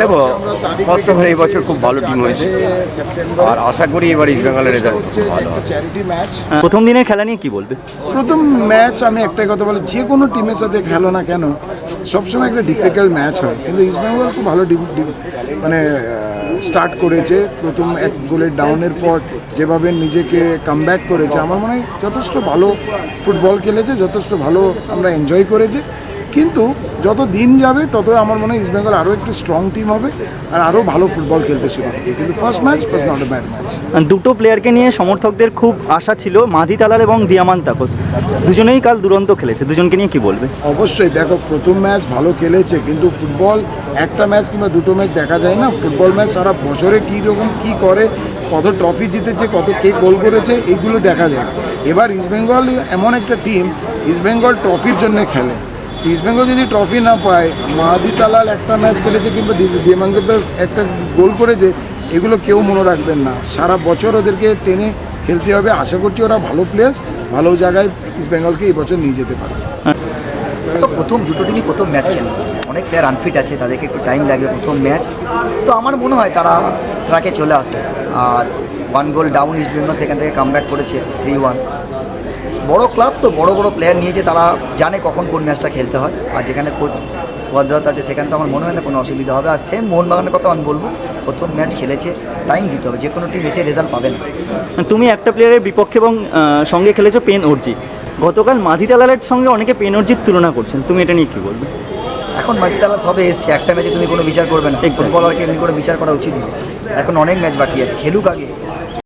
দেখো first of all এই বছর খুব ভালো টিম হয়েছে। আর আশা করি এবার ইস্ট বেঙ্গলের রেজাল্ট ভালো হবে। প্রথম দিনের খেলা নিয়ে কি বলবে? প্রথম ম্যাচ আমি একটাই কথা বলি যে কোনো টিমের সাথে খেলো না কেন সবসময় একটা ডিফিকাল্ট ম্যাচ হয়। কিন্তু ইস্ট বেঙ্গল খুব ভালো মানে স্টার্ট করেছে। প্রথম এক গোলের ডাউনের পর যেভাবে নিজেকে কামব্যাক করেছে আমার মনে হয় যথেষ্ট ভালো ফুটবল খেলেছে যথেষ্ট ভালো আমরা এনজয় করেছি। কিন্তু যত দিন যাবে তত আমার মনে হয় ইস্ট বেঙ্গল আরও একটু স্ট্রং টিম হবে আর আরও ভালো ফুটবল খেলতে শুরু করবে। কিন্তু first match first not a bad match দুটো প্লেয়ারকে নিয়ে সমর্থকদের খুব আশা ছিল মাধি তালাল এবং দিয়ামান তাপস। দুজনেই কাল দুরন্ত খেলেছে দুজনকে নিয়ে কি বলবে? অবশ্যই দেখো প্রথম ম্যাচ ভালো খেলেছে কিন্তু ফুটবল একটা ম্যাচ কিংবা দুটো ম্যাচ দেখা যায় না। ফুটবল ম্যাচ সারা বছরে কী রকম কী করে কত ট্রফি জিতেছে কত কে গোল করেছে এইগুলো দেখা যায়। এবার ইস্টবেঙ্গল এমন একটা টিম ইস্টবেঙ্গল ট্রফির জন্য খেলে। ইস্টবেঙ্গল যদি ট্রফি না পায়, মাহাদি তালাল একটা ম্যাচ খেলেছে কিংবা দিমাঙ্গের দাস একটা গোল করেছে, এগুলো কেউ মনে রাখবেন না। সারা বছর ওদেরকে টেনে খেলতে হবে। আশা করছি ওরা ভালো প্লেয়ার্স ভালো জায়গায় ইস্টবেঙ্গলকে এই বছর নিয়ে যেতে পারে। প্রথম দুটো টিমই প্রথম ম্যাচ খেলে। অনেক প্লেয়ার আনফিট আছে, তাদেরকে একটু টাইম লাগবে প্রথম ম্যাচ তো আমার মনে হয় তারা ট্র্যাকে চলে আসবে। আর one goal down East Bengal সেখান থেকে কাম করেছে থ্রি ওয়ান বড় ক্লাব তো বড় বড় প্লেয়ার নিয়েছে তারা জানে কখন কোন ম্যাচটা খেলতে হয়। আর যেখানে কোচ ভদ্রত আছে সেখানে তো আমার মনে হয় না কোনো অসুবিধা হবে। আর সেম মোহনবাগানের কথা আমি বলব প্রথম ম্যাচ খেলেছে টাইম দিতে হবে যে কোনো টিম এসে রেজাল্ট পাবে না। তুমি একটা প্লেয়ারের বিপক্ষে এবং সঙ্গে খেলেছো পেন অর্জি। গতকাল মাধি তালালের সঙ্গে অনেকে পেন অর্জির তুলনা করছেন। তুমি এটা নিয়ে কী বলবে? এখন মাটিতালা সবে এসছে একটা ম্যাচে তুমি কোনো বিচার করবে না. ফুটবলারকে এমনি করে বিচার করা উচিত নয় এখন অনেক ম্যাচ বাকি আছে খেলুক আগে।